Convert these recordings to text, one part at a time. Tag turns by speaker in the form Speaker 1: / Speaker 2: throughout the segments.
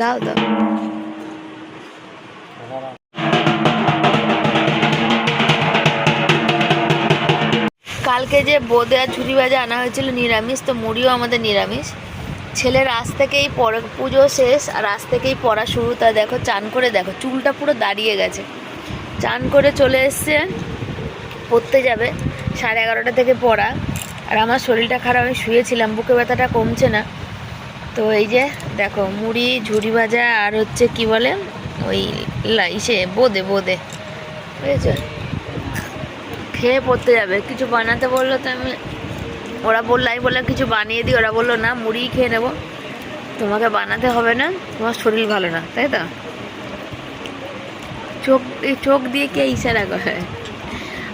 Speaker 1: দাও দাও। কালকে যে বোঁদে আর ঝুড়ি ভাজা আনা হয়েছিল নিরামিষ, তো মুড়িও আমাদের নিরামিষ। ছেলের আজ থেকেই পড়া, পুজো শেষ, আর আজ থেকেই পড়া শুরু। তা দেখো, চান করে দেখো, চুলটা পুরো দাঁড়িয়ে গেছে। চান করে চলে এসছে, পড়তে যাবে, সাড়ে এগারোটা থেকে পড়া। আর আমার শরীরটা খারাপ, আমি শুয়েছিলাম, বুকে ব্যথাটা কমছে না। তো এই যে, দেখো, মুড়ি, ঝুড়ি ভাজা আর হচ্ছে কি বলে, ওই ইসে, বোদে বোদে। বুঝেছ? খেয়ে পড়তে যাবে। কিছু বানাতে বলল তো আমি, ওরা বলল, আমি বললাম, কিছু বানিয়ে দিই। ওরা বলল, না মুড়িই খেয়ে নেব। তোমাকে বানাতে হবে না, তোমার শরীর ভালো না। তাই তো? চোখ, এই চোখ দিয়ে কে ইশারা করে?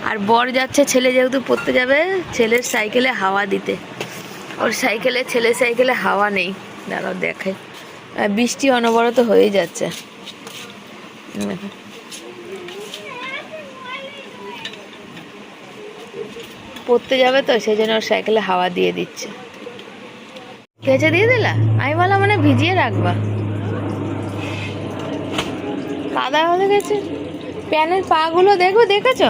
Speaker 1: আর বর যাচ্ছে, ছেলে যেহেতু পড়তে যাবে, ছেলের সাইকেলে হাওয়া দিতে। ওর সাইকেলে, ছেলের সাইকেলে হাওয়া নেই। দাঁড়াও, দেখাই। বৃষ্টি অনবরত হয়ে যাচ্ছে। পড়তে যাবে তো, সেই জন্য ওর সাইকেলে হাওয়া দিয়ে দিচ্ছে। কেচে দিয়ে দিলা? আমি বললাম মানে ভিজিয়ে রাখবা। কাদা হয়ে গেছে। প্যানের পাগুলো দেখো, দেখেছ?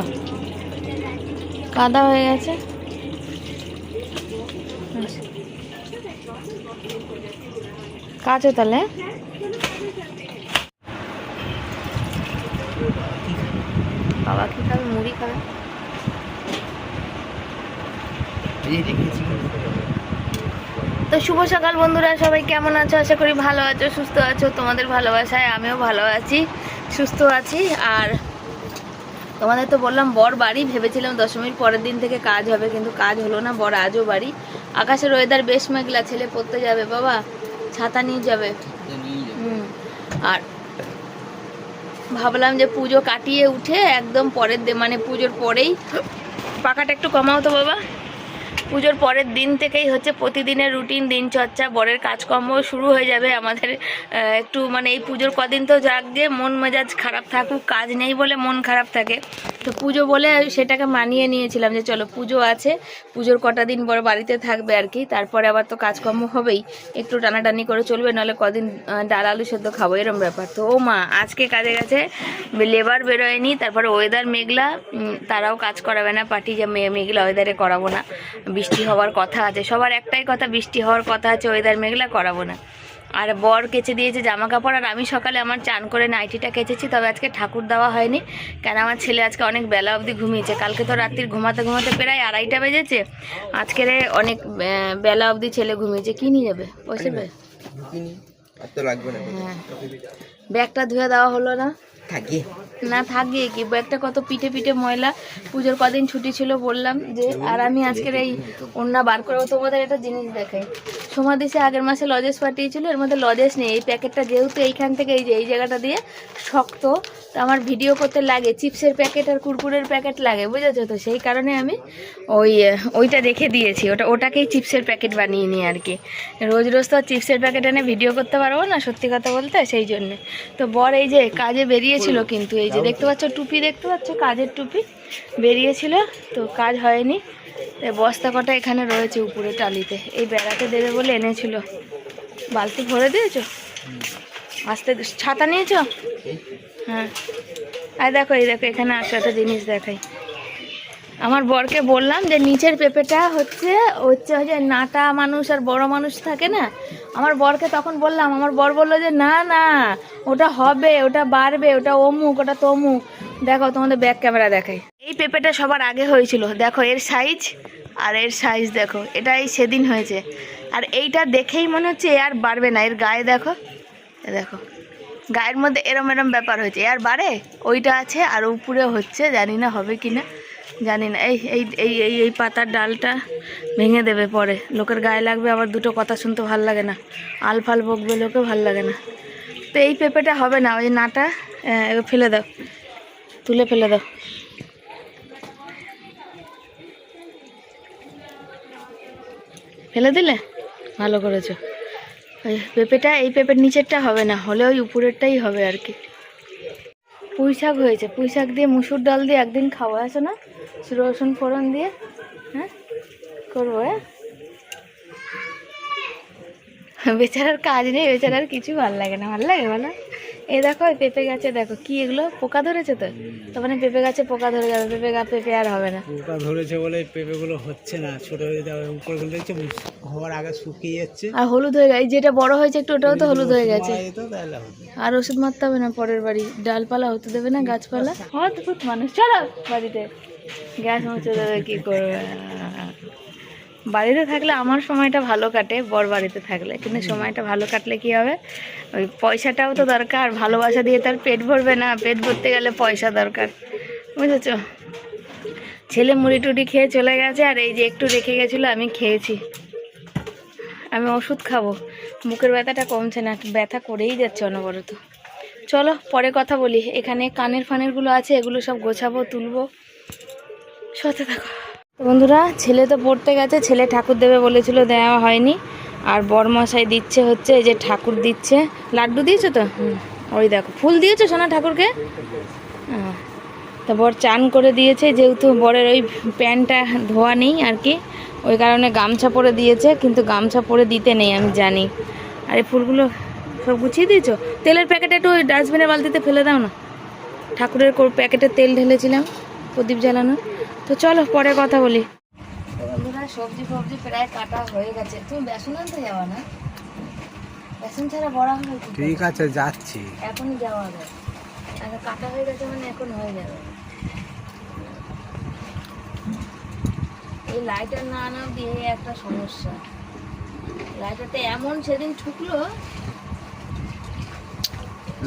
Speaker 1: কাদা হয়ে গেছে। কাচো তাহলে? বাবা কি খাবে? মুড়ি খাবে? তো শুভ সকাল বন্ধুরা, সবাই কেমন আছো? আশা করি ভালো আছো, সুস্থ আছো, তোমাদের ভালোবাসায় আমিও ভালো আছি, সুস্থ আছি। আর তোমাদের তো বললাম, বর বাড়ি, ভেবেছিলাম দশমীর পরের দিন থেকে কাজ হবে, কিন্তু কাজ হলো না, বর আজও বাড়ি। আকাশের ওয়েদার বেশ মেঘলা, ছেলে পড়তে যাবে বাবা। ছাতা নিয়ে যাবে। হুম। আর ভাবলাম যে পুজো কাটিয়ে উঠে একদম পরের দিন মানে পুজোর পরেই পাখাটা একটু কমাও তো বাবা। পুজোর পরের দিন থেকেই হচ্ছে প্রতিদিনের রুটিন দিনচর্চা বরের কাজকর্ম শুরু হয়ে যাবে আমাদের। একটু মানে এই পুজোর কদিন তো যাক যে মন মেজাজ খারাপ থাকুক, কাজ নেই বলে মন খারাপ থাকে। তো পুজো বলে সেটাকে মানিয়ে নিয়েছিলাম যে চলো পুজো আছে, পুজোর কটা দিন বড় বাড়িতে থাকবে আর কি, তারপরে আবার তো কাজকর্ম হবেই। একটু টানাটানি করে চলবে, নাহলে কদিন ডাল আলু সেদ্ধ খাব, এরম ব্যাপার। তো ও মা, আজকে কাজে গেছে, লেবার বেরোয়নি, তারপরে ওয়েদার মেঘলা তারাও কাজ করাবে না, পার্টি যে মেঘলা ওয়েদারে করাবো না। বৃষ্টি হওয়ার কথা আছে। সবার একটাই কথা বৃষ্টি হওয়ার কথা আছে ওয়েদার মেঘলা করাবো না। আর বর কেচে দিয়েছে জামা কাপড় আর আমি সকালে আমার চান করে নাইটিটা কেচেছি তবে আজকে ঠাকুর দেওয়া হয়নি। কেন আমার ছেলে আজকে অনেক বেলা অবধি ঘুমিয়েছে। কালকে তো রাত্রির ঘুমাতে ঘুমাতে প্রায় আড়াইটা বেজেছে। আজকে অনেক বেলা অবধি ছেলে ঘুমিয়েছে। কি নিয়ে যাবে? পয়সা
Speaker 2: লাগবে না।
Speaker 1: হ্যাঁ। ব্যাগটা ধুয়ে দেওয়া হলো না।
Speaker 2: থাকে।
Speaker 1: না থাকবে কি? ব্যাগটা কত পিঠে পিঠে ময়লা, পুজোর কদিন ছুটি ছিল, বললাম যে, আর আমি আজকের এই ওন্না বার করে তোমাদের একটা জিনিস দেখাই। সমাদেশে আগের মাসে লজেস পাঠিয়েছিল, এর মধ্যে লজেস নেই, এই প্যাকেটটা যেহেতু এইখান থেকে, এই যে, এই জায়গাটা দিয়ে শক্ত, তো আমার ভিডিও করতে লাগে, চিপসের প্যাকেট আর কুরকুরের প্যাকেট লাগে, বুঝেছ তো? সেই কারণে আমি ওই, ওইটা রেখে দিয়েছি, ওটা, ওটাকেই চিপসের প্যাকেট বানিয়ে নিই আর কি। রোজ রোজ তো চিপসের প্যাকেট এনে ভিডিও করতে পারব না, সত্যি কথা বলতে, সেই জন্যে। তো বর এই যে কাজে বেরিয়েছিল কিন্তু এই যে দেখতে পাচ্ছ টুপি দেখতে পাচ্ছ কাজের টুপি বেরিয়েছিল তো কাজ হয়নি। বস্তা কটা এখানে রয়েছে উপরে টালিতে। এই বেড়াতে দেবে বলে এনেছিল। বালতি ভরে দিয়েছ? আসতে ছাতা নিয়েছো? হ্যাঁ। আর দেখো এই দেখো এখানে আসো একটা জিনিস দেখাই। আমার বরকে বললাম যে নিচের পেঁপেটা হচ্ছে হচ্ছে ওই যে নাটা মানুষ আর বড় মানুষ থাকে না? আমার বরকে তখন বললাম আমার বর বলল যে না না ওটা হবে, ওটা বাড়বে, ওটা অমুক, ওটা তমুক। দেখো, তোমাদের ব্যাক ক্যামেরা দেখাই। এই পেঁপেটা সবার আগে হয়েছিল। দেখো, এর সাইজ আর এর সাইজ দেখো, এটাই সেদিন হয়েছে। আর এইটা দেখেই মনে হচ্ছে এ আর বাড়বে না। এর গায়ে দেখো দেখো। গায়ের মধ্যে এরম এরম ব্যাপার হয়েছে। আর বাড়ে? ওইটা আছে, আর উপরে হচ্ছে, জানি না হবে কি না, জানি না। এই এই এই এই এই পাতার ডালটা ভেঙে দেবে পরে। লোকের গায়ে লাগবে, আবার দুটো কথা শুনতে ভালো লাগে না। আলফাল বকবে, লোকে ভালো লাগে না। তো এই পেঁপেটা হবে না, ওই নাটা ফেলে দাও, তুলে ফেলে দাও। ফেলে দিলে? ভালো করেছ। ওই পেঁপেটা এই পেঁপের নিচেরটা হবে না, হলে ওই উপরেরটাই হবে আর কি। পুঁই শাক হয়েছে, পুঁই শাক দিয়ে মুসুর ডাল দিয়ে একদিন খাওয়া, আছে না? রসুন ফোড়ন দিয়ে হ্যাঁ? করব হ্যাঁ? বেচারার কাজ নেই বেচারার কিছু ভালো লাগে না ভালো লাগে বলো এই দেখো এই পেঁপে গাছে দেখো কি এগুলো? পোকা ধরেছে তো? তখন মানে পেঁপে গাছে পোকা ধরে যাবে পেঁপে গাছ পেঁপে আর হবে না।
Speaker 3: পোকা ধরেছে বলে পেঁপেগুলো হচ্ছে না ছোট হয়ে যাবে উপরগুলো দেখছে হওয়ার আগে শুকিয়ে যাচ্ছে।
Speaker 1: আর হলুদ হয়ে গেছে যেটা বড় হয়েছে একটু ওটাও তো হলুদ হয়ে গেছে। আর ওষুধ মারতে হবে না পরের বাড়ি। ডালপালা হতে দেবে না গাছপালা? অদ্ভুত মানুষ চলো বাড়িতে। গ্যাস মুছে দেবে কি করবে? বাড়িতে থাকলে আমার সময়টা ভালো কাটে বর বাড়িতে থাকলে। কিন্তু সময়টা ভালো কাটলে কি হবে? ওই পয়সাটাও তো দরকার ভালোবাসা দিয়ে তার পেট ভরবে না পেট ভরতে গেলে পয়সা দরকার। বুঝেছ? ছেলে মুড়ি টুড়ি খেয়ে চলে গেছে আর এই যে একটু রেখে গেছিল আমি খেয়েছি। আমি ওষুধ খাব। বুকের ব্যথাটা কমছে না ব্যথা করেই যাচ্ছে অনবরত। চলো পরে কথা বলি। এখানে কানের ফানেরগুলো আছে এগুলো সব গোছাবো তুলবো। সাথে থাকো। বন্ধুরা, ছেলে তো পড়তে গেছে, ছেলে ঠাকুর দেবে বলেছিল, দেওয়া হয়নি। আর বরমশাই দিচ্ছে হচ্ছে, এই যে ঠাকুর দিচ্ছে। লাড্ডু দিয়েছ তো? ওই দেখো। ফুল দিয়েছ সোনা ঠাকুরকে। তা বর চান করে দিয়েছে, যেহেতু বরের ওই প্যান্টটা ধোয়া নেই আর কি, ওই কারণে গামছা পরে দিয়েছে, কিন্তু গামছা পরে দিতে নেই, আমি জানি। আর এই ফুলগুলো সব গুছিয়ে দিয়েছ? তেলের প্যাকেট একটু ওই ডাস্টবিনের বালতিতে ফেলে দাও না। ঠাকুরের প্যাকেটে তেল ঢেলেছিলাম। প্রদীপ জ্বালানো। তো চলো পরে কথা বলি। বন্ধুরা সবজি ফবজি প্রায় কাটা হয়ে গেছে। তুমি বেসন আনতে যাওয়া না? বেসন ছাড়া বড়া হবে?
Speaker 3: ঠিক আছে যাচ্ছি।
Speaker 1: এখনই যাওয়া হবে। আর কাটা হয়ে গেছে মানে এখন হয়ে যাবে। এই লাইটার না আনা দিয়ে একটা সমস্যা। লাইটারটা এমন সেদিন ঠুকলো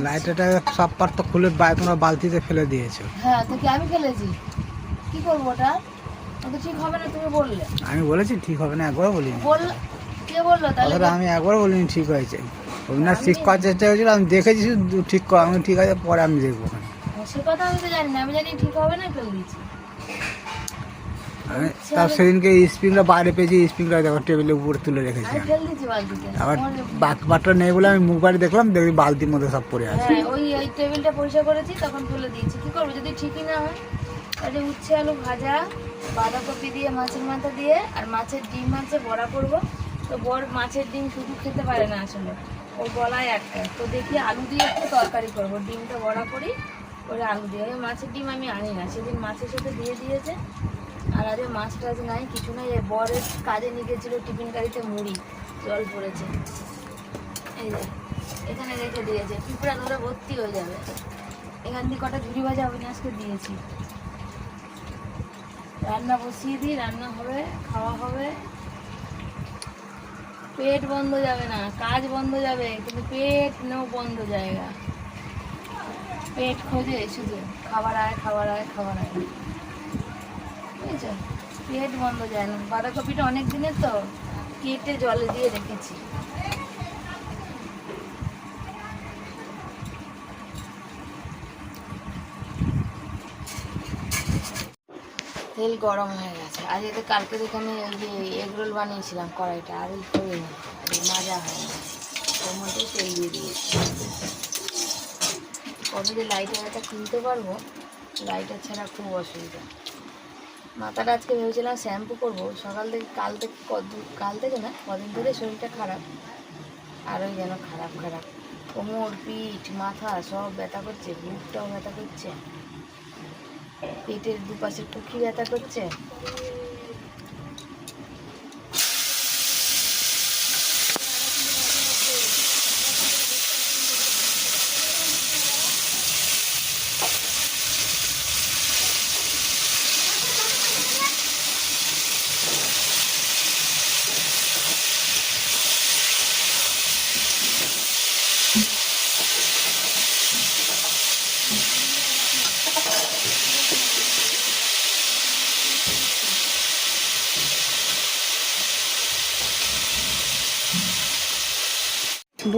Speaker 3: লাইটারটা সব পার তো খুলে বাই তোমরা বালতিতে ফেলে দিয়েছ।
Speaker 1: হ্যাঁ তো কি আমি ফেলেছি? কি করব ওটা? ওটা ঠিক হবে না তুমি বললে।
Speaker 3: আমি বলেছি ঠিক হবে না একবার বলিনি।
Speaker 1: বল কে বলল তাহলে?
Speaker 3: আমি একবার বলিনি ঠিক হয়েছে। অবিনাশ ঠিক করার চেষ্টা হয়েছিল আমি দেখেছি ঠিক কর আমি ঠিক আছে পরে আমি দেখব।
Speaker 1: সে কথা আমি তো জানি না আমি জানি ঠিক হবে না ফেলে দিয়েছি।
Speaker 3: তার সেদিনকে স্প্রিংটা বাইরে পেয়েছি স্প্রিংটা দেখো টেবিলের উপরে তুলে রেখেছি। আবার বাটটা নেই। বলে আমি মুখ বাড়ি দেখলাম দেখি বালতির মধ্যে সব পড়ে আছে।
Speaker 1: হ্যাঁ ওই ওই টেবিলটা পরিষ্কার করেছি তখন তুলে দিয়েছি। কি করব যদি ঠিকই না হয়? তাহলে উচ্ছে আলু ভাজা বাঁধাকপি দিয়ে মাছের মাথা দিয়ে আর মাছের ডিম আছে বড়া করব। তো বড় মাছের ডিম শুধু খেতে পারে না আসলে। ওর গলায় আটকায় তো দেখি আলু দিয়ে একটু তরকারি করব। ডিমটা বড়া করি করে আলু দিয়ে। ওই মাছের ডিম আমি আনি না। সেদিন মাছের সাথে দিয়ে দিয়েছে। আর আজকে মাছ টাছ নাই, কিছু নাই। বরের কাজে নিয়ে গেছিল টিফিন গাড়িতে মুড়ি, জল পড়েছে। এই যে, এখানে রেখে দিয়েছে। পিঁপড়া ধরে ভর্তি হয়ে যাবে। এখান দিয়ে কটা ঝুড়ি ভাজা আজকে দিয়েছি। রান্না বসিয়ে দিই, রান্না হবে, খাওয়া হবে। পেট বন্ধ যাবে না, কাজ বন্ধ যাবে, কিন্তু পেট নেও বন্ধ জায়গা। পেট খোঁজে শুধু, খাবার আয় খাবার আয় খাবার আয়। বুঝেছ পেট বন্ধ যায় না। বাঁধাকপিটা অনেক দিনের তো, কেটে জলে দিয়ে রেখেছি। তেল গরম হয়ে গেছে। আর এতে কালকে এখানে ওই যে এগরোল বানিয়েছিলাম কড়াইটা, আর ওই করে না মাজা হয় না ওর মধ্যে তেল দিয়ে দিয়েছি। কবে যে লাইটার একটা কিনতে পারব লাইটার ছাড়া খুব অসুবিধা। মাথাটা আজকে ভেবেছিলাম শ্যাম্পু করব। সকাল থেকে কাল থেকে কাল থেকে না কদিন ধরে শরীরটা খারাপ। আরোই যেন খারাপ খারাপ। কোমর পিঠ মাথা সব ব্যথা করছে বুকটাও ব্যথা করছে। পেটের দুপাশে পুকি ব্যথা করছে।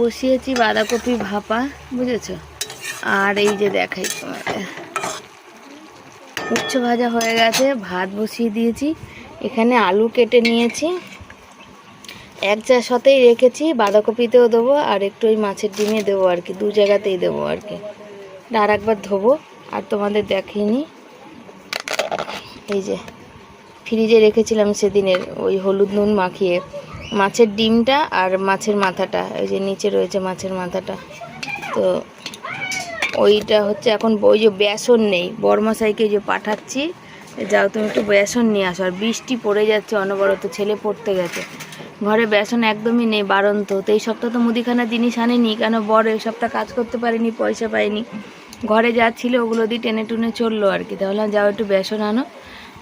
Speaker 1: বসিয়েছি বাঁধাকপি ভাপা, বুঝেছ? আর এই যে দেখাই তোমাদের উচ্চ ভাজা হয়ে গেছে, ভাত বসিয়ে দিয়েছি। এখানে আলু কেটে নিয়েছি। এক চা সাথেই রেখেছি, বাঁধাকপিতেও দেবো আর একটু ওই মাছের ডিমে দেবো আর কি, দু জায়গাতেই দেবো আর কি। আর একবার ধোবো, আর তোমাদের দেখিনি। এই যে, ফ্রিজে রেখেছিলাম সেদিনের ওই হলুদ নুন মাখিয়ে। মাছের ডিমটা আর মাছের মাথাটা, এই যে নিচে রয়েছে মাছের মাথাটা। তো ওইটা হচ্ছে এখন ওই যে বেসন নেই, বর্মাশাইকে যে পাঠাচ্ছি, যাও তুমি একটু বেসন নিয়ে আসো। আর বৃষ্টি পড়ে যাচ্ছে অনবরত, ছেলে পড়তে গেছে। ঘরে বেসন একদমই নেই বারন্ত তো এই সপ্তাহ তো মুদিখানা জিনিস আনেনি, কেন বড় এই সপ্তাহ কাজ করতে পারিনি, পয়সা পাইনি ঘরে যা ছিল ওগুলো দিয়ে টেনে টুনে চলল আর কি। তাহলে যাও একটু বেসন আনো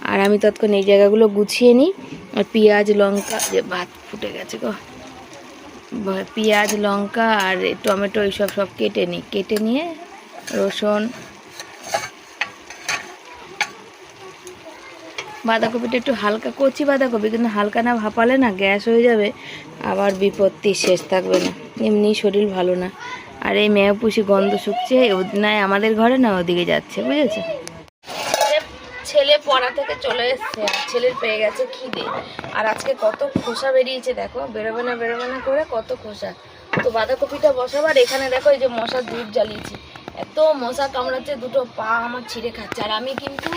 Speaker 1: আর আমি তৎক্ষণ এই জায়গাগুলো গুছিয়ে নিই। আর পেঁয়াজ, লঙ্কা, যে ভাত ফুটে গেছে গো। পেঁয়াজ, লঙ্কা আর টমেটো এইসব সব কেটে নিই। কেটে নিয়ে রসুন, বাঁধাকপিটা একটু হালকা, কচি বাঁধাকপি, কিন্তু হালকা না ভাপালে না গ্যাস হয়ে যাবে। আবার বিপত্তি, শেষ থাকবে না। এমনি শরীর ভালো না। আর এই মেয়ে পুষি গন্ধ শুকছে ও- না আমাদের ঘরে না ওদিকে যাচ্ছে, বুঝেছ? ছেলে পড়া থেকে চলে এসছে। ছেলের পেয়ে গেছে খিদে। আর আজকে কত খোসা বেরিয়েছে, দেখো। বেরোবে না বেরোবে না করে কত খোসা। তো বাঁধাকপিটা বসাবার এখানে দেখো, এই যে মশা ধূপ জ্বালিয়েছি। এত মশা কামড়াচ্ছে, দুটো পা আমার ছিঁড়ে খাচ্ছে। আর আমি কিন্তু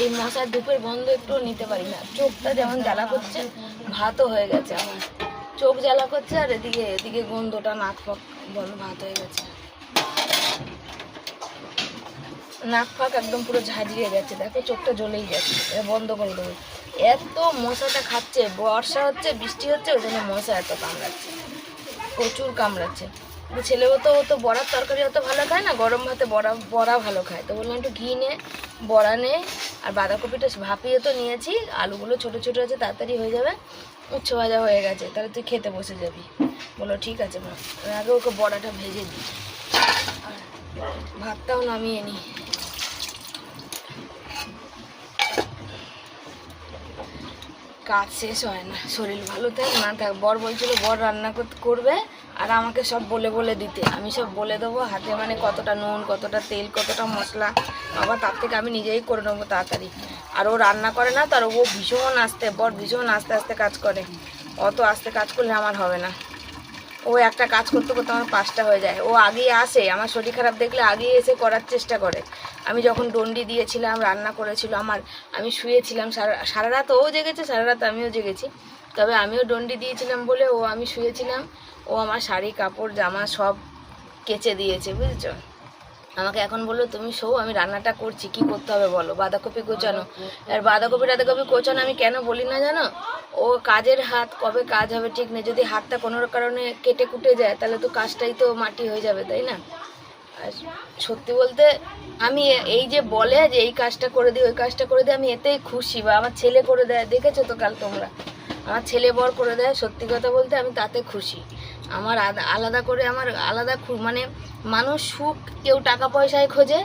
Speaker 1: এই মশার ধূপের গন্ধ একটু নিতে পারি না। চোখটা যেমন জ্বালা করছে, ভাতও হয়ে গেছে আমার। চোখ জ্বালা করছে, আর এদিকে এদিকে গন্ধটা নাক ফাক বন্ধ ভাত হয়ে গেছে। নাক ফাক একদম পুরো ঝাঁঝিয়ে গেছে। দেখো চোখটা জ্বলেই যাচ্ছে বন্ধ করে দেবো। এত মশাটা খাচ্ছে, বর্ষা হচ্ছে, বৃষ্টি হচ্ছে, ওই জন্য মশা এত কামড়াচ্ছে। প্রচুর কামড়াচ্ছে। ছেলেও তো, ও তো বড়ার তরকারি অত ভালো খায় না, গরম ভাতে বড়া বড়া ভালো খায়। তো বললাম একটু ঘি নে, বড়া নে, আর বাঁধাকপিটা ভাপিয়ে তো নিয়েছি, আলুগুলো ছোটো ছোটো আছে, তাড়াতাড়ি হয়ে যাবে উচ্চ ভাজা হয়ে গেছে, তাহলে তুই খেতে বসে যাবি। বলল, ঠিক আছে মা আগে ওকে বড়াটা ভেজে দিই। আর ভাতটাও নামিয়ে নিই। কাজ শেষ হয় না শরীর ভালো থাক না? থাক বর বলছিল, বর রান্না কর- করবে আর আমাকে সব বলে বলে দিতে। আমি সব বলে দেবো, হাতে মানে কতটা নুন, কতটা তেল, কতটা মশলা আবার তার থেকে আমি নিজেই করে নেব তাড়াতাড়ি। আর ও রান্না করে না, তার ও ভীষণ আস্তে, বর ভীষণ আস্তে আস্তে কাজ করে। অত আস্তে কাজ করলে আমার হবে না। ও একটা কাজ করতে করতে আমার পাঁচটা হয়ে যায়। ও আগেই আসে, আমার শরীর খারাপ দেখলে আগেই এসে করার চেষ্টা করে। আমি যখন ডন্ডি দিয়েছিলাম, রান্না করেছিল আমার, আমি শুয়েছিলাম সারা সারা রাত ও জেগেছে, সারা রাত আমিও জেগেছি। তবে আমিও ডন্ডি দিয়েছিলাম বলে ও আমি শুয়েছিলাম। ও আমার শাড়ি, কাপড়, জামা সব কেচে দিয়েছে, বুঝেছ? আমাকে এখন বলল, তুমি শো, আমি রান্নাটা করছি, কি করতে হবে বলো? বাঁধাকপি কোচানো আর বাঁধাকপি, টাধাকপি কোচানো আমি কেন বলি না জানো? ও কাজের হাত, কবে কাজ হবে ঠিক নেই। যদি হাতটা কোনো কারণে কেটে কুটে যায়, তাহলে তো কাজটাই তো মাটি হয়ে যাবে, তাই না? সত্যি বলতে আমি এই যে বলে যে এই কাজটা করে দিই ওই কাজটা করে দিই আমি এতেই খুশি। বা আমার ছেলে করে দেয়, দেখেছ তো কাল তোমরা? আমার ছেলে বর করে দেয়, সত্যি কথা বলতে আমি তাতে খুশি। আমার আলাদা করে আমার আলাদা মানে মানুষ সুখ কেউ টাকা পয়সায় খোঁজে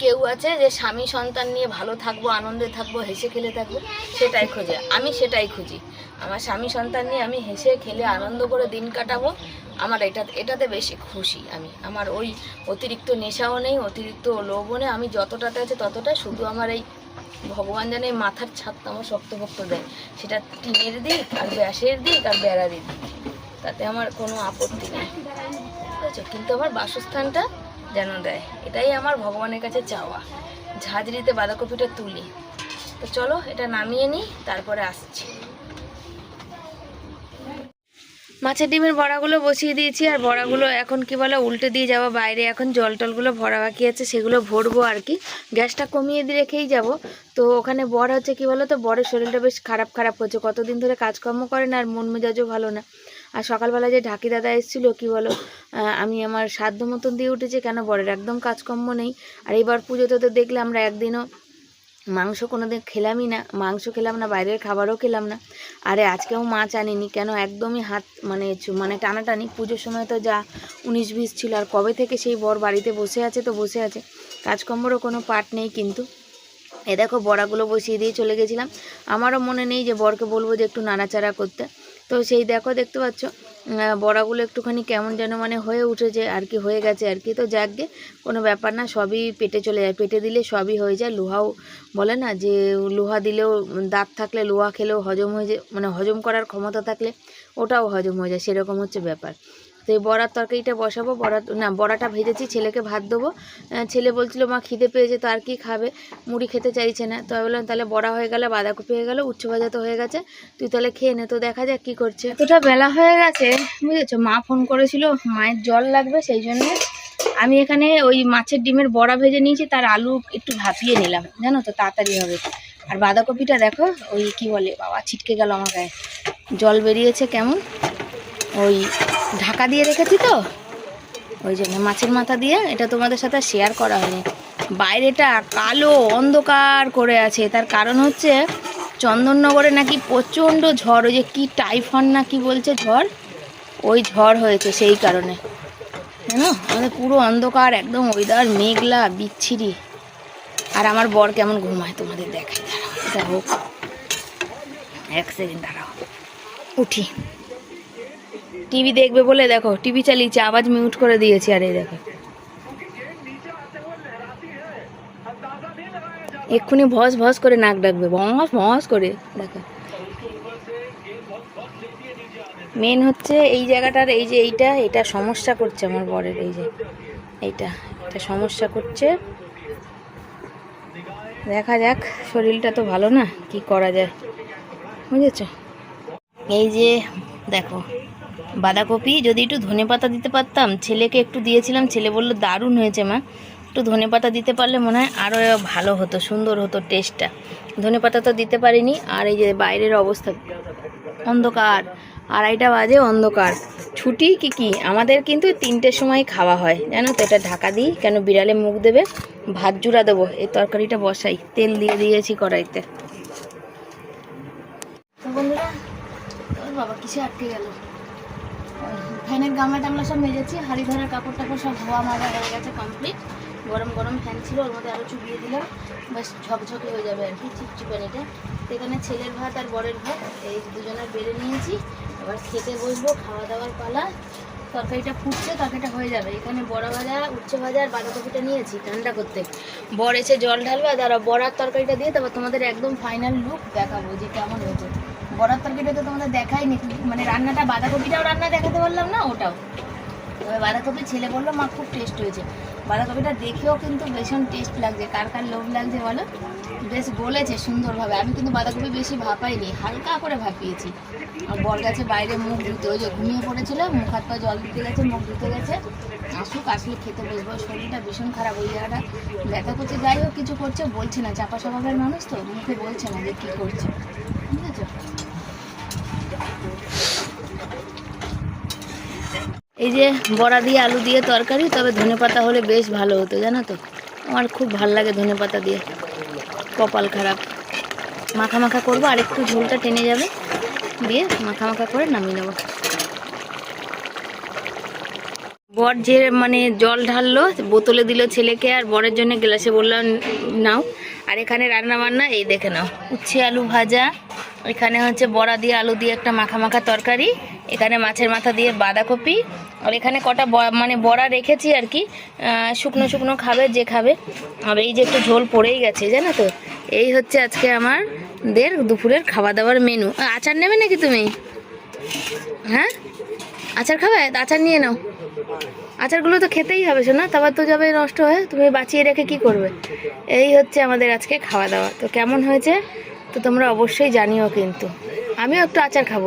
Speaker 1: কেউ আছে যে স্বামী সন্তান নিয়ে ভালো থাকব, আনন্দে থাকব, হেসে খেলে থাকব, সেটাই খোঁজে। আমি সেটাই খুঁজি। আমার স্বামী সন্তান নিয়ে আমি হেসে খেলে আনন্দ করে দিন কাটাবো, আমার এটা, এটাতে বেশি খুশি আমি। আমার ওই অতিরিক্ত নেশাও নেই, অতিরিক্ত লোভও নেই। আমি যতটাতে আছে ততটা শুধু আমার এই ভগবান জানে মাথার ছাদটা আমার শক্তভক্ত দেয়। সেটা টিনের দিক আর ব্যাসের দিক আর বেড়ারির দিক। তাতে আমার কোনো আপত্তি নেই। কিন্তু আমার বাসস্থানটা যেন দেয়। এটাই আমার ভগবানের কাছে চাওয়া। ঝাঁঝরিতে বাঁধাকপিটা তুলি। তো চলো, এটা নামিয়ে নিই, তারপরে আসছি। মাছের ডিমের বড়াগুলো বসিয়ে দিয়েছি, আর বড়াগুলো এখন কি বলে, উল্টে দিয়ে যাব বাইরে। এখন জল টলগুলো ভরা বাকি আছে, সেগুলো ভরবো আর কি। গ্যাসটা কমিয়ে দিয়ে রেখেই যাব। তো ওখানে বর হচ্ছে কি বলো তো বরের শরীরটা বেশ খারাপ খারাপ হচ্ছে। কতদিন ধরে কাজকর্ম করে না, আর মন মেজাজও ভালো না। আর সকালবেলা যে ঢাকি দাদা এসেছিল, কি বলো আমি আমার সাধ্য মতন দিয়ে উঠেছি, কেন বরের একদম কাজকর্ম নেই। আর এবার পুজোতে তো দেখলে আমরা একদিনও মাংস কোনোদিন খেলামই না, মাংস খেলাম না, বাইরের খাবারও খেলাম না। আরে আজকেও মাছ আনিনি, কেন একদমই হাত মানে মানে টানাটানি। পুজোর সময় তো যা উনিশ বিশ ছিল, আর কবে থেকে সেই বর বাড়িতে বসে আছে তো বসে আছে। কাজকর্মরও কোনো পাট নেই কিন্তু। এ দেখো, বড়াগুলো বসিয়ে দিয়ে চলে গেছিলাম। আমারও মনে নেই যে বরকে বলব যে একটু নাড়াচাড়া করতে। তো সেই দেখো দেখতে পাচ্ছ বড়াগুলো একটুখানি কেমন যেন মানে হয়ে উঠেছে, আর কি হয়ে গেছে, আর কি। তো যাক গে কোনো ব্যাপার না, সবই পেটে চলে যায়। পেটে দিলে সবই হয়ে যায়। লোহাও বলে না যে, লোহা দিলেও দাঁত থাকলে, লোহা খেলেও হজম হয়ে যায় মানে হজম করার ক্ষমতা থাকলে ওটাও হজম হয়ে যায়, সেরকম হচ্ছে ব্যাপার। তো এই বড়ার তরকারিটা বসাবো, বড়া না, বড়াটা ভেজেছি, ছেলেকে ভাত দেবো। ছেলে বলছিল, মা, খিদে পেয়েছে, তো আর কি খাবে? মুড়ি খেতে চাইছে না। তো আমি বললাম, তাহলে বড়া হয়ে গেলে, বাঁধাকপি হয়ে গেলো, উচ্চ ভাজা তো হয়ে গেছে, তুই তাহলে খেয়ে নে, তো দেখা যাক কী করছে। এতটা বেলা হয়ে গেছে, বুঝেছ? মা ফোন করেছিল, মায়ের জল লাগবে, সেই জন্য আমি এখানে ওই মাছের ডিমের বড়া ভেজে নিয়েছি, তার আলু একটু ভাপিয়ে নিলাম, জানো তো, তাড়াতাড়ি হবে। আর বাঁধাকপিটা দেখো, ওই কি বলে, বাবা, ছিটকে গেল আমার গায়ে। জল বেরিয়েছে কেমন? ওই ঢাকা দিয়ে রেখেছি তো? ওই জন্য মাছের মাথা দিয়ে এটা তোমাদের সাথে শেয়ার করা হয়নি। বাইরেটা কালো অন্ধকার করে আছে। তার কারণ হচ্ছে চন্দননগরে নাকি প্রচণ্ড ঝড়, ওই যে কী টাইফন না কি বলছে ঝড়? ওই ঝড় হয়েছে সেই কারণে। জানো? আমাদের পুরো অন্ধকার, একদম ওয়েদার মেঘলা, বিচ্ছিরি। আর আমার বর কেমন ঘুমায় তোমাদের দেখাই। দাঁড়াও, এটা হোক। এক সেকেন্ড দাঁড়াও। উঠি। টিভি দেখবে বলে দেখো, টিভি চালিয়েছে, আওয়াজ মিউট করে দিয়েছি, আর এই দেখো। এক্ষুনি ভস ভস করে নাক ডাকবে, ভস ভস করে, দেখো। মেন হচ্ছে এই জায়গাটার, এই যে এইটা, এটা সমস্যা করছে আমার বরের, এই যে এইটা, এটা সমস্যা করছে। দেখা যাক, শরীরটা তো ভালো না, কি করা যায়। বুঝেছ? এই যে, দেখো। বাঁধাকপি যদি একটু ধনে পাতা দিতে পারতাম, ছেলেকে একটু দিয়েছিলাম, ছেলে বলল, দারুণ হয়েছে মা। একটু ধনে পাতা দিতে পারলে মনে হয় আরও ভালো হতো, সুন্দর হতো টেস্টটা ধনে পাতা তো দিতে পারিনি, আর এই যে বাইরের অবস্থা, অন্ধকার, আড়াইটা বাজে, অন্ধকার। ছুটি কি কি? আমাদের কিন্তু তিনটের সময় খাওয়া হয়, জানো তো? এটা ঢাকা দিই, কেন বিড়ালে মুখ দেবে? ভাত জুড়া দেবো, এই তরকারিটা বসাই, তেল দিয়ে দিয়েছি কড়াইতে। বাবা কিসে আটকে গেল? ফ্যানের গামলা টামলা সব মেজেছি, হাড়ি ধরার কাপড় টাপড় সব ধোয়া মাজা হয়ে গেছে কমপ্লিট গরম গরম ফ্যান ছিল, ওর মধ্যে আরও চুপিয়ে দিলাম। বেশ ঝকঝকে হয়ে যাবে আর কি চিপচিপানিটা তো এখানে ছেলের ভাত আর বরের ভাত, এই দুজনের বেড়ে নিয়েছি। এবার খেতে বসবো, খাওয়া দাওয়ার পালা। তরকারিটা ফুটছে, তরকারিটা হয়ে যাবে। এখানে বড়া ভাজা, উচ্ছে ভাজা আর বাঁধাকপিটা নিয়েছি, ঠান্ডা করতে। বর এসে জল ঢালবে, আর বড়ার তরকারিটা দিয়ে তারপর তোমাদের একদম ফাইনাল লুক দেখাবো যে কেমন হয়েছে। বড়ার তরকারিটা তো তোমাদের দেখাইনি মানে রান্নাটা, বাঁধাকপিটাও রান্না দেখাতে পারলাম না, ওটাও। এবার বাঁধাকপি ছেলে বলল, মা, খুব টেস্ট হয়েছে। বাঁধাকপিটা দেখেও কিন্তু ভীষণ টেস্ট লাগছে। কার কার লোভ লাগছে বলো? বেশ গলেছে সুন্দরভাবে। আমি কিন্তু বাঁধাকপি বেশি ভাপাইনি, হালকা করে ভাপিয়েছি। আর বর গেছে বাইরে মুখ ধুতে। ওই যে ঘুমিয়ে পড়েছিল, মুখ হাত পা জল দিতে গেছে, মুখ ধুতে গেছে। আসুক, আসলে খেতে বসবো। শরীরটা ভীষণ খারাপ, ওই জায়গাটা ব্যথা করছে। যাই হোক, কিছু করছে, বলছে না। চাপা স্বভাবের মানুষ তো, মুখে বলছে না যে কী করছে। এই যে বড়া দিয়ে আলু দিয়ে তরকারি, তবে ধনে পাতা হলে বেশ ভালো হতো, জানো তো? আমার খুব ভালো লাগে ধনে পাতা দিয়ে। কপাল খারাপ। মাখা মাখা করব, আর একটু ঝোলটা টেনে যাবে। দিয়ে মাখা মাখা করে নামিয়ে নেব। বর যে মানে জল ঢাললো, বোতলে দিল ছেলেকে, আর বরের জন্য গ্লাসে বললাম, নাও। আর এখানে রান্না বান্না, এই দেখে নাও। উচ্ছে আলু ভাজা, এখানে হচ্ছে বড়া দিয়ে আলু দিয়ে একটা মাখা মাখা তরকারি, এখানে মাছের মাথা দিয়ে বাঁধাকপি আর এখানে কটা মানে বড়া রেখেছি আর কি। শুকনো শুকনো খাবে, যে খাবে। আর এই যে একটু ঝোল পড়েই গেছে, জানো তো? এই হচ্ছে আজকে আমার দের দুপুরের খাওয়া দাওয়ার মেনু আচার নেবে নাকি তুমি? হ্যাঁ? আচার খাবে? আচার নিয়ে নাও। আচারগুলো তো খেতেই হবে, শোনা? তারপর তো যাবে নষ্ট হয়ে, তুমি বাঁচিয়ে রেখে কি করবে? এই হচ্ছে আমাদের আজকে খাওয়া দাওয়া তো কেমন হয়েছে? তো তোমরা অবশ্যই জানিও কিন্তু। আমিও একটু আচার খাব।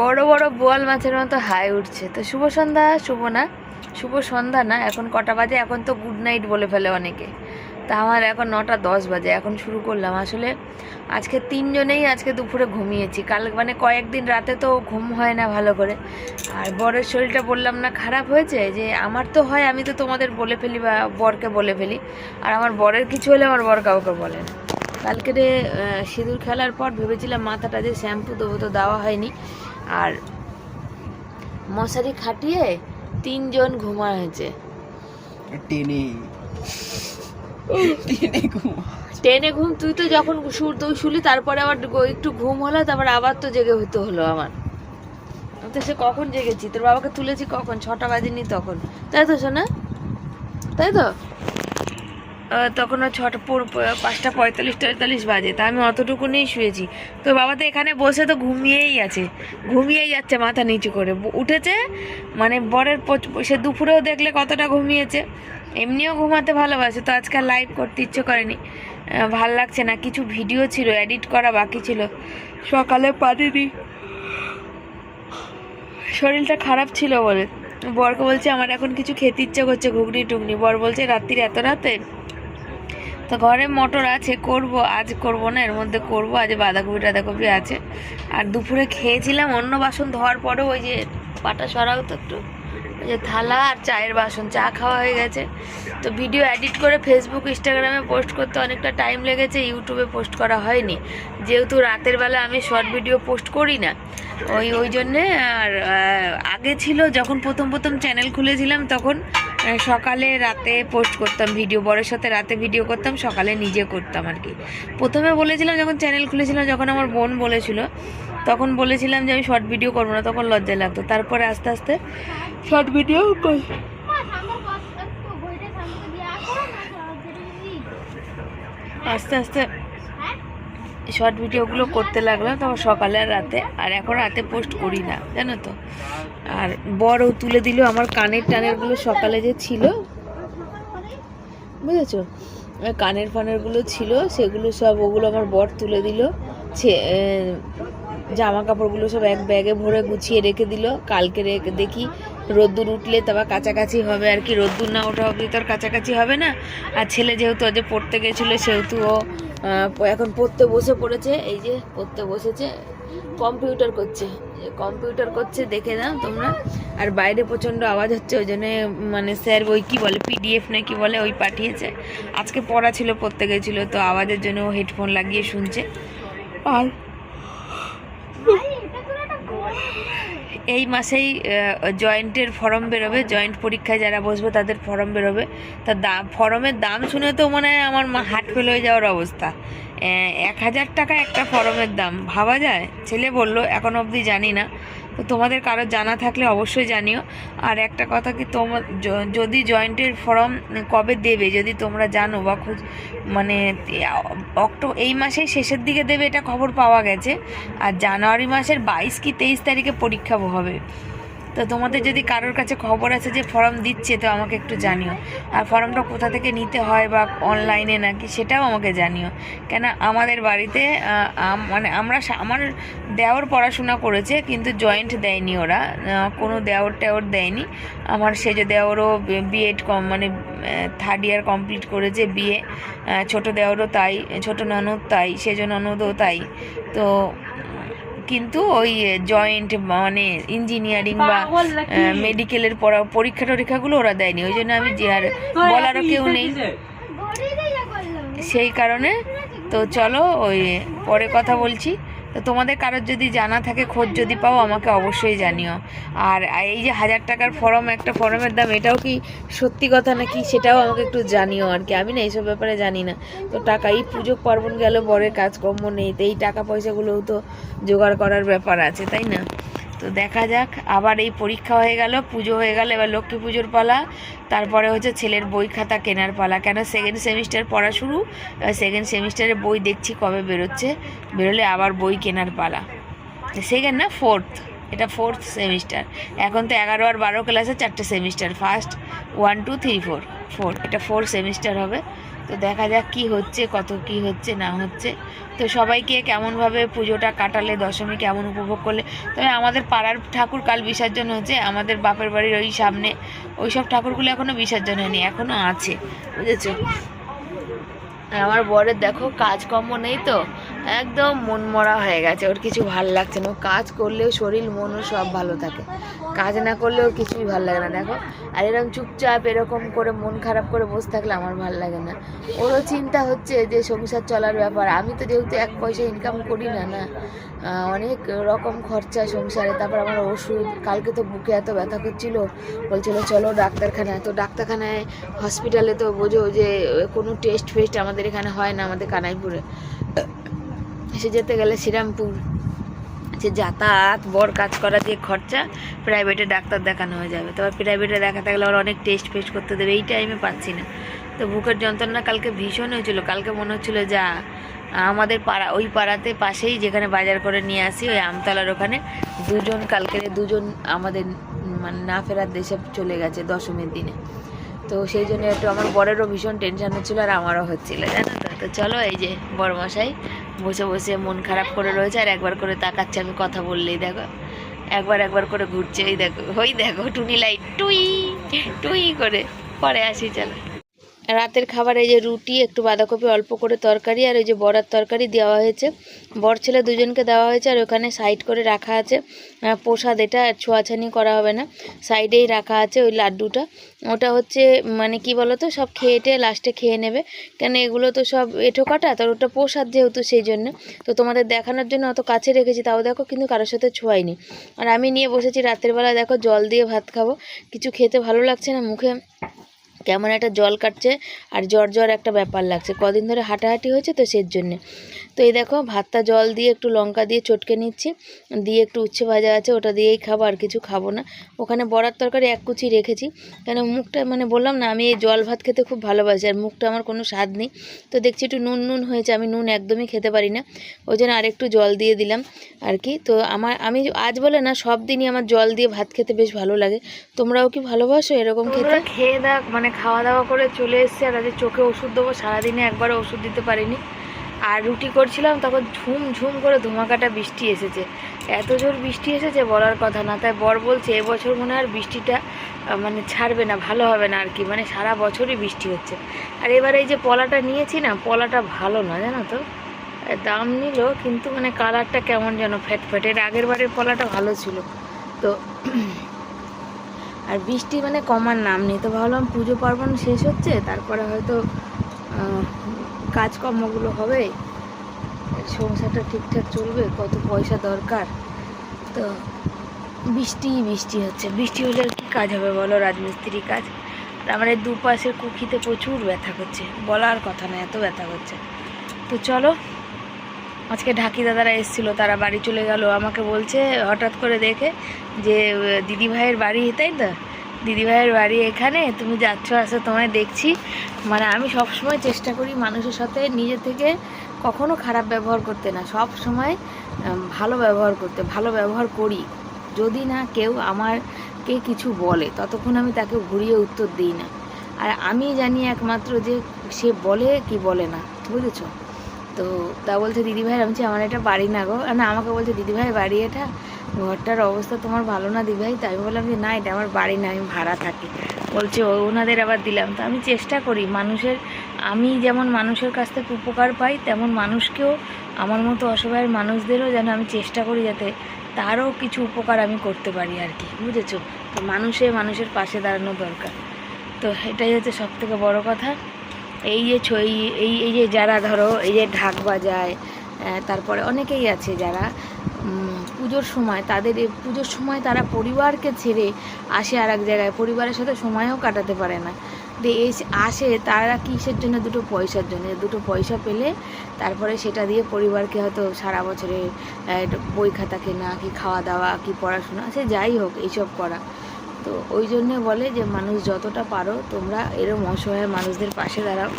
Speaker 1: বড় বড় বোয়াল মাছের মতো হাই উঠছে। তো শুভ সন্ধ্যা, শুভ না? শুভ সন্ধ্যা না? এখন কটা বাজে? এখন তো গুড নাইট বলে ফেলে অনেকে। তা আমার এখন নটা দশ বাজে। এখন শুরু করলাম। আসলে আজকে তিনজনেই আজকে দুপুরে ঘুমিয়েছি। কাল মানে কয়েকদিন রাতে তো ঘুম হয় না ভালো করে। আর বরের শরীরটা বললাম না, খারাপ হয়েছে? যে আমার তো হয়, আমি তো তোমাদের বলে ফেলি বা বরকে বলে ফেলি। আর আমার বরের কিছু হলে আমার বর কাউকে বলে না। কালকে রে সিঁদুর খেলার পর ভেবেছিলাম মাথাটা যে শ্যাম্পু দেবো তো দেওয়া হয়নি। আর মশারি খাটিয়ে তিনজন ঘুমা হয়েছে।
Speaker 2: টেনে। টেনে ঘুমা
Speaker 1: ট্রেনে ঘুম তুই তো যখন সুর তুই শুলি তারপরে আবার একটু ঘুম হলো তারপর আবার তো জেগে হতে হলো আমার। তো সে কখন জেগেছি? তোর বাবাকে তুলেছি কখন? ছটা বাজেনি তখন। তাই তো শোনা তাই তো? তখন ছটা পাঁচটা পঁয়তাল্লিশ টয়তাল্লিশ বাজে। তা আমি অতটুকু নিয়েই শুয়েছি। তো বাবা তো এখানে বসে তো ঘুমিয়েই আছে। ঘুমিয়েই যাচ্ছে মাথা নিচু করে। উঠেছে মানে বরের সে দুপুরেও দেখলে কতটা ঘুমিয়েছে। এমনিও ঘুমাতে ভালোবাসে, তো আজকাল লাইভ করতে ইচ্ছে করেনি। ভালো লাগছে না। কিছু ভিডিও ছিল এডিট করা বাকি ছিল। সকালে পারিনি। শরীরটা খারাপ ছিল বলে। বরকে বলছে, আমার এখন কিছু খেতে ইচ্ছে করছে ঘুগনি টুগনি বর বলছে, রাত্রির এত রাতে? তো ঘরে মটর আছে, করব, আজ করব না, এর মধ্যে করব, আজ বাঁধাকপি, টাধাকপি আছে। আর দুপুরে খেয়েছিলাম, অন্য বাসন ধোয়ার পরেও ওই যে পাটা সরাও তো একটু, ওই যে থালা আর চায়ের বাসন, চা খাওয়া হয়ে গেছে। তো ভিডিও এডিট করে ফেসবুক ইনস্টাগ্রামে পোস্ট করতে অনেকটা টাইম লেগেছে ইউটিউবে পোস্ট করা হয়নি। যেহেতু রাতের বেলা আমি শর্ট ভিডিও পোস্ট করি না ওই ওই জন্যে আর আগে ছিল যখন প্রথম প্রথম চ্যানেল খুলেছিলাম তখন সকালে রাতে পোস্ট করতাম ভিডিও বরের সাথে রাতে ভিডিও করতাম, সকালে নিজে করতাম আর কি। প্রথমে বলেছিলাম যখন চ্যানেল খুলেছিলাম, যখন আমার বোন বলেছিল, তখন বলেছিলাম যে আমি শর্ট ভিডিও করব না, তখন লজ্জা লাগতো। তারপরে আস্তে আস্তে শর্ট ভিডিও আস্তে আস্তে শর্ট ভিডিওগুলো করতে লাগলাম, তারপর সকালে আর রাতে। আর এখন রাতে পোস্ট করি না, জানো তো? আর বড়ও তুলে দিল আমার কানের টানেরগুলো সকালে যে ছিল। বুঝেছ? কানের ফানেরগুলো ছিল, সেগুলো সব ওগুলো আমার বর তুলে দিল। জামা কাপড়গুলো সব এক ব্যাগে ভরে গুছিয়ে রেখে দিল। কালকে রেখে দেখি রোদ্দুর উঠলে তবে কাছাকাছি হবে, আর কি রোদ্দুর না ওঠা অবধি তো আর কাছাকাছি হবে না। আর ছেলে যেহেতু আজ পড়তে গেছিল, সেহেতু ও এখন পড়তে বসে পড়েছে, এই যে পড়তে বসেছে, কম্পিউটার করছে। কম্পিউটার করছে, দেখে দাও তোমরা। আর বাইরে প্রচণ্ড আওয়াজ হচ্ছে, ওই জন্য মানে স্যার ওই কী বলে, পিডিএফ না কি বলে, ওই পাঠিয়েছে। আজকে পড়া ছিল, পড়তে গেছিল, তো আওয়াজের জন্য ও হেডফোন লাগিয়ে শুনছে। আর এই মাসেই জয়েন্টের ফর্ম বেরোবে। জয়েন্ট পরীক্ষায় যারা বসবে, তাদের ফর্ম বেরোবে। তা দাম ফর্মের দাম শুনে তো মনে হয় আমার মা হাট ফেল হয়ে যাওয়ার অবস্থা। এক হাজার টাকা একটা ফর্মের দাম। ভাবা যায়? ছেলে বলল, এখন অবধি জানি না। তো তোমাদের কারও জানা থাকলে অবশ্যই জানিও। আর একটা কথা কি তোমার যদি জয়েন্টের ফর্ম কবে দেবে, যদি তোমরা জানো বা খোঁজ মানে অক্টো, এই মাসের শেষের দিকে দেবে এটা খবর পাওয়া গেছে। আর জানুয়ারি মাসের বাইশ কি তেইশ তারিখে পরীক্ষা হবে। তো তোমাদের যদি কারোর কাছে খবর আছে যে ফর্ম দিচ্ছে, তো আমাকে একটু জানিও। আর ফর্মটা কোথা থেকে নিতে হয় বা অনলাইনে নাকি, সেটাও আমাকে জানিও। কেন আমাদের বাড়িতে মানে আমরা আমার দেওর পড়াশোনা করেছে, কিন্তু জয়েন্ট দেয়নি ওরা। কোনো দেওর টেওর দেয়নি। আমার সেজো দেওরও বিএড কম মানে থার্ড ইয়ার কমপ্লিট করেছে বিএ। ছোট দেওরও তাই, ছোট ননদ তাই, সেজো ননদও তাই। তো কিন্তু ওই জয়েন্ট মানে ইঞ্জিনিয়ারিং বা মেডিকেলের পড়া পরীক্ষা টরীক্ষাগুলো ওরা দেয়নি। ওই জন্য আমি যে আর বলারও কেউ নেই। সেই কারণে তো চলো ওই পরে কথা বলছি। তো তোমাদের কারোর যদি জানা থাকে, খোঁজ যদি পাও, আমাকে অবশ্যই জানিও। আর এই যে হাজার টাকার ফরম, একটা ফর্মের দাম, এটাও কি সত্যি কথা নাকি? সেটাও আমাকে একটু জানিও আর কি। আমি না এইসব ব্যাপারে জানি না। তো টাকা, এই পুজো পার্বণ গেল, বরের কাজকর্ম নেই, তো এই টাকা পয়সাগুলোও তো জোগাড় করার ব্যাপার আছে, তাই না? তো দেখা যাক, আবার এই পরীক্ষা হয়ে গেল, পুজো হয়ে গেল, এবার লক্ষ্মী পুজোর পালা। তারপরে হচ্ছে ছেলের বই খাতা কেনার পালা। কেন সেকেন্ড সেমিস্টার পড়া শুরু? এবার সেকেন্ড সেমিস্টারে বই দেখছি কবে বেরোচ্ছে। বেরোলে আবার বই কেনার পালা। সেকেন্ড না ফোর্থ এটা ফোর্থ সেমিস্টার এখন তো এগারো আর বারো ক্লাসে চারটে semester first one two three four four এটা ফোর সেমিস্টার হবে। তো দেখা যাক কি হচ্ছে, কত কি হচ্ছে, না হচ্ছে। তো সবাইকে কেমনভাবে পুজোটা কাটালে, দশমী কেমন উপভোগ করলে? তবে আমাদের পাড়ার ঠাকুর কাল বিসর্জন হচ্ছে আমাদের বাপের বাড়ির ওই সামনে। ওই সব ঠাকুরগুলো এখনও বিসর্জন হয়নি এখনও আছে, বুঝেছ? আমার বরের দেখো কাজকর্ম নেই তো একদম মন মরা হয়ে গেছে। ওর কিছু ভালো লাগছে না। কাজ করলেও শরীর মনও সব ভালো থাকে। কাজ না করলেও কিছুই ভালো লাগে না। দেখো, আর এরকম চুপচাপ এরকম করে মন খারাপ করে বসে থাকলে আমার ভালো লাগে না। ওরও চিন্তা হচ্ছে যে সংসার চলার ব্যাপার। আমি তো যেহেতু এক পয়সা ইনকাম করি না না অনেক রকম খরচা সংসারে। তারপর আমার ওষুধ, কালকে তো বুকে এত ব্যথা করছিল। বলছিল, চলো ডাক্তারখানায়। তো ডাক্তারখানায় হসপিটালে তো বোঝো যে কোনো টেস্ট ফেস্ট আমাদের এখানে হয় না আমাদের কানাইপুরে। সে যেতে গেলে শ্রীরামপুর। যে যাতায়াত, বর কাজ করা যে খরচা প্রাইভেটে ডাক্তার দেখানো হয়ে যাবে। তবে প্রাইভেটে দেখাতে গেলে ওরা অনেক টেস্ট ফেস্ট করতে দেবে, এই টাইমে পাচ্ছি না। তো বুকের যন্ত্রণা কালকে ভীষণ হয়েছিল। কালকে মনে হচ্ছিল যা, আমাদের পাড়া, ওই পাড়াতে পাশেই যেখানে বাজার করে নিয়ে আসি, ওই আমতলার ওখানে দুজন কালকে দুজন আমাদের মানে না ফেরার দেশে চলে গেছে দশমীর দিনে। তো সেই জন্য একটু আমার বরেরও ভীষণ টেনশন হচ্ছিল আর আমারও হচ্ছিল, জানো তো? তো চলো এই যে বড়মশাই বসে বসে মন খারাপ করে রয়েছে, আর একবার করে তাকাচ্ছে আমি কথা বললেই দেখো। একবার একবার করে ঘুরছে, এই দেখো, ওই দেখো টুনি লাইট টুই টুই করে, পরে আসি চলো। রাতের খাবারে, এই যে রুটি, একটু বাঁধাকপি অল্প করে তরকারি আর ওই যে বড়ার তরকারি দেওয়া হয়েছে। বর ছেলে দুজনকে দেওয়া হয়েছে আর ওখানে সাইড করে রাখা আছে। প্রসাদ এটা ছোঁয়াছানি করা হবে না। সাইডেই রাখা আছে ওই লাড্ডুটা। ওটা হচ্ছে মানে কি বলতো, সব খেয়ে খেয়েটে লাস্টে খেয়ে নেবে। কেন এগুলো তো সব এঁঠো কাটা, তার ওটা প্রসাদ যেহেতু সেই জন্য। তো তোমাদের দেখানোর জন্য অত কাছে রেখেছি, তাও দেখো কিন্তু কারোর সাথে ছোঁয়াইনি আর আমি নিয়ে বসেছি রাতের বেলা দেখো জল দিয়ে ভাত খাব। কিছু খেতে ভালো লাগছে না, মুখে কেমন একটা জল কাটছে আর জ্বর জ্বর একটা ব্যাপার লাগছে। কদিন ধরে হাঁটাহাঁটি হয়েছে তো সেই জন্যে তো এই দেখো, ভাতটা জল দিয়ে একটু লঙ্কা দিয়ে চটকে নিচ্ছি। দিয়ে একটু উচ্ছে ভাজা আছে, ওটা দিয়েই খাব, আর কিছু খাব না। ওখানে বড়ার তরকারি এক কুচি রেখেছি। কেন মুখটা মানে বললাম না, আমি এই জল ভাত খেতে খুব ভালোবাসি, আর মুখটা আমার কোনো স্বাদ নেই। তো দেখছি একটু নুন নুন হয়েছে, আমি নুন একদমই খেতে পারি না। ওই জন্য আরেকটু জল দিয়ে দিলাম, আর কি। তো আমার, আমি আজ বলে না, সব দিনই আমার জল দিয়ে ভাত খেতে বেশ ভালো লাগে। তোমরাও কি ভালোবাসো এরকম খেতে? খেয়ে দাও মানে খাওয়া দাওয়া করে চলে এসেছি আর আজকে চোখে ওষুধ দেবো। সারাদিনে একবারও ওষুধ দিতে পারিনি। আর রুটি করছিলাম, তখন ঝুম ঝুম করে ধুমাকাটা বৃষ্টি এসেছে। এত জোর বৃষ্টি এসেছে বলার কথা না, তাই বর বলছে, এবছর মনে হয় আর বৃষ্টিটা মানে ছাড়বে না, ভালো হবে না আর কি মানে সারা বছরই বৃষ্টি হচ্ছে। আর এবার এই যে পলাটা নিয়েছি না, পলাটা ভালো না, জানো তো? দাম নিল, কিন্তু মানে কালারটা কেমন যেন ফ্যাট ফ্যাট এর আগের বারের পলাটা ভালো ছিল। তো আর বৃষ্টি মানে কমার নাম নেই। তো ভাবলাম পুজো পার্বণ শেষ হচ্ছে, তারপরে হয়তো কাজকর্মগুলো হবে। সংসারটা ঠিকঠাক চলবে, কত পয়সা দরকার। তো বৃষ্টি বৃষ্টি হচ্ছে। বৃষ্টি হলে আর কি কাজ হবে বলো রাজমিস্ত্রি কাজ? আমার এই দুপাশের কুখিতে প্রচুর ব্যথা করছে। বলার কথা না, এত ব্যথা করছে। তো চলো আজকে ঢাকি দাদারা এসেছিল তারা বাড়ি চলে গেল। আমাকে বলছে হঠাৎ করে দেখে যে আহ, দিদি ভাইয়ের বাড়ি তাই তো? দিদি ভাইয়ের বাড়ি এখানে তুমি যাচ্ছ আসো তোমায় দেখছি। মানে আমি সব সময় চেষ্টা করি মানুষের সাথে নিজে থেকে কখনো খারাপ ব্যবহার করতে না সব সময় ভালো ব্যবহার করতে ভালো ব্যবহার করি। যদি না কেউ আমারকে কিছু বলে ততক্ষণ আমি তাকে ঘুরিয়ে উত্তর দিই না। আর আমি জানি একমাত্র যে সে বলে কি বলে না বুঝেছ? তো তা বলছে দিদিভাই আমি আমার এটা বাড়ি না গো। না আমাকে বলছে দিদিভাই বাড়ি এটা। ঘরটার অবস্থা তোমার ভালো না দিদিভাই তাই আমি বললাম যে না এটা আমার বাড়ি না আমি ভাড়া থাকি। বলছে "ও, ওনাদের আবার দিলাম। তো আমি চেষ্টা করি মানুষের আমি যেমন মানুষের কাছ থেকে উপকার পাই তেমন মানুষকেও আমার মতো অসহায় মানুষদেরও যেন আমি চেষ্টা করি যাতে তারও কিছু উপকার আমি করতে পারি আর কি বুঝেছ? তো মানুষে মানুষের পাশে দাঁড়ানো দরকার। তো এটাই হচ্ছে সব থেকে বড় কথা। এই যে ছই এই এই যে যারা ধরো এই যে ঢাক বাজায় তারপরে অনেকেই আছে যারা পুজোর সময় তাদের পুজোর সময় তারা পরিবারকে ছেড়ে আসে আর এক জায়গায়। পরিবারের সাথে সময়ও কাটাতে পারে না। দিয়ে আসে তারা কিসের জন্য? দুটো পয়সার জন্য। দুটো পয়সা পেলে তারপরে সেটা দিয়ে পরিবারকে হয়তো সারা বছরে আহ, একটু বই খাতা কেনা কি খাওয়া দাওয়া কি পড়াশোনা সে যাই হোক এইসব করা। তো ওই জন্যে বলে যে, মানুষ যতটা পারো, তোমরা এরম অসহায় মানুষদের পাশে দাঁড়াও,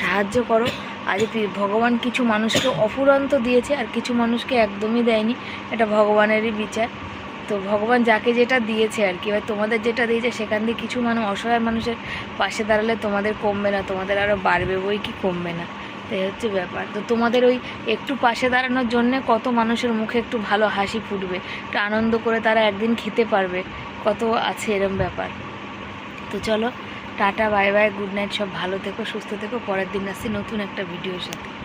Speaker 1: সাহায্য করো। আজ ভগবান কিছু মানুষকে অফুরন্ত দিয়েছে, আর কিছু মানুষকে একদমই দেয়নি। এটা ভগবানেরই বিচার। তো ভগবান যাকে যেটা দিয়েছে আর কি, এবার তোমাদের যেটা দিয়েছে, সেখান দিয়ে কিছু মানুষ অসহায় মানুষের পাশে দাঁড়ালে তোমাদের কমবে না, তোমাদের আরও বাড়বে বই কি কমবে না। এই হচ্ছে ব্যাপার। তো তোমাদের ওই একটু পাশে দাঁড়ানোর জন্যে কত মানুষের মুখে একটু ভালো হাসি ফুটবে। একটু আনন্দ করে তারা একদিন খেতে পারবে। কত আছে এরম ব্যাপার। তো চলো, tata, bye bye, good night, সব ভালো থেকো, সুস্থ থেকো। পরের দিন আসছি নতুন একটা ভিডিওর সাথে।